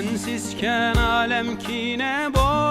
Sensizken alem kine boyandı